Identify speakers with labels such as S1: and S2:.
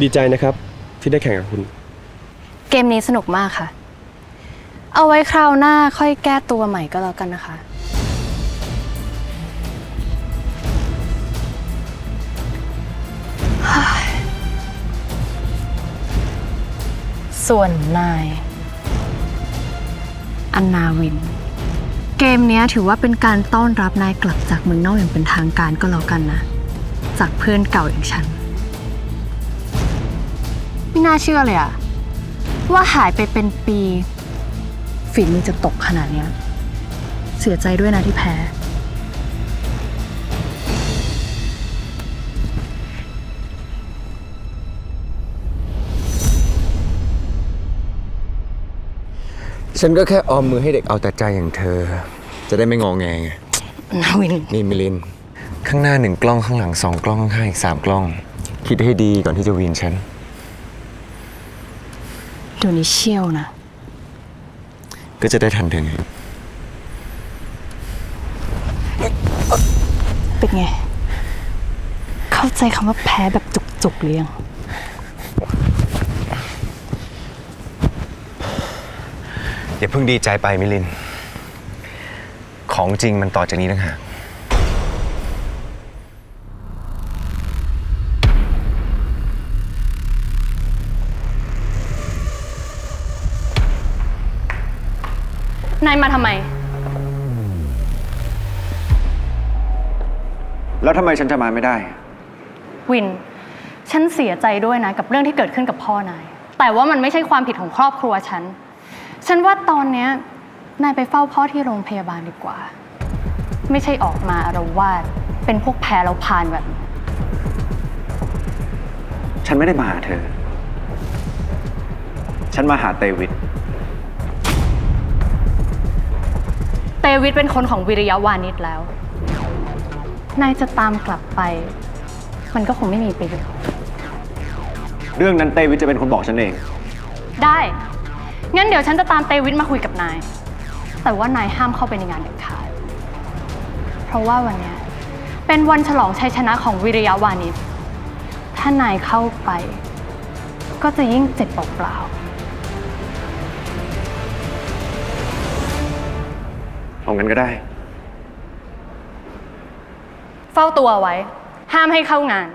S1: ดีใจนะครับที่ได้แข่งกับคุณ
S2: เกมนี้สนุกมากค่ะ เอาไว้คราวหน้าค่อยแก้ตัวใหม่ก็แล้วกันนะคะ ส่วนนาย อันนาวิน เกมเนี้ยถือว่าเป็นการต้อนรับนายกลับจากเมืองนอกอย่างเป็นทางการก็แล้วกันนะ จากเพื่อนเก่าอย่างฉัน ไม่น่าเชื่อเลยอะว่าหายไปเป็นปีฝีมือจะตกขนาดเนี้ย เสียใจด้วยนะที่แพ้
S3: ฉันก็แค่ออมมือให้เด็กเอาแต่ใจอย่างเธอ จะได้ไม่งอแงไง
S2: นาวิน
S3: นี่มิลิน ข้างหน้าหนึ่งกล้องข้างหลังสองกล้องข้างๆอีกสามกล้อง คิดให้ดีก่อนที่จะวีนฉัน
S2: เดี๋ยวนี้เชี่ยวนะ
S3: ก็จะได้ทันเธอไง
S2: เป็นไง เข้าใจคำว่าแพ้แบบจุกๆหรือยัง
S3: อย่าเพิ่งดีใจไปมิลิน ของจริงมันต่อจากนี้ต่างหาก
S2: นายมาทำไม
S4: แล้วทำไมฉันจะมาไม่ได้
S2: วิน ฉันเสียใจด้วยนะ กับเรื่องที่เกิดขึ้นกับพ่อนาย แต่ว่ามันไม่ใช่ความผิดของครอบครัวฉัน ฉันว่าตอนเนี้ยนายไปเฝ้าพ่อที่โรงพยาบาลดีกว่า ไม่ใช่ออกมาอารวาสเป็นพวกแพ้แล้วพานแบบนี้
S4: ฉันไม่ได้มาหาเธอ ฉันมาหาเตวิด
S2: วิทเป็นคนของวิริยะวานิชแล้ว นายจะตามกลับไป มันก็คงไม่มีประโยชน์
S4: เรื่องนั้นเตวิดจะเป็นคนบอกฉันเอง
S2: ได้ งั้นเดี๋ยวฉันจะตามเตวิทมาคุยกับนาย แต่ว่านายห้ามเข้าไปในงานเด็ดขาด เพราะว่าวันเนี้ยเป็นวันฉลองชัยชนะของวิริยะวานิชถ้านายเข้าไป ก็จะยิ่งเจ็บเปล่า
S4: เอางั้นก็ได้
S2: เฝ้าตัวไว้ ห้ามให้เข้างาน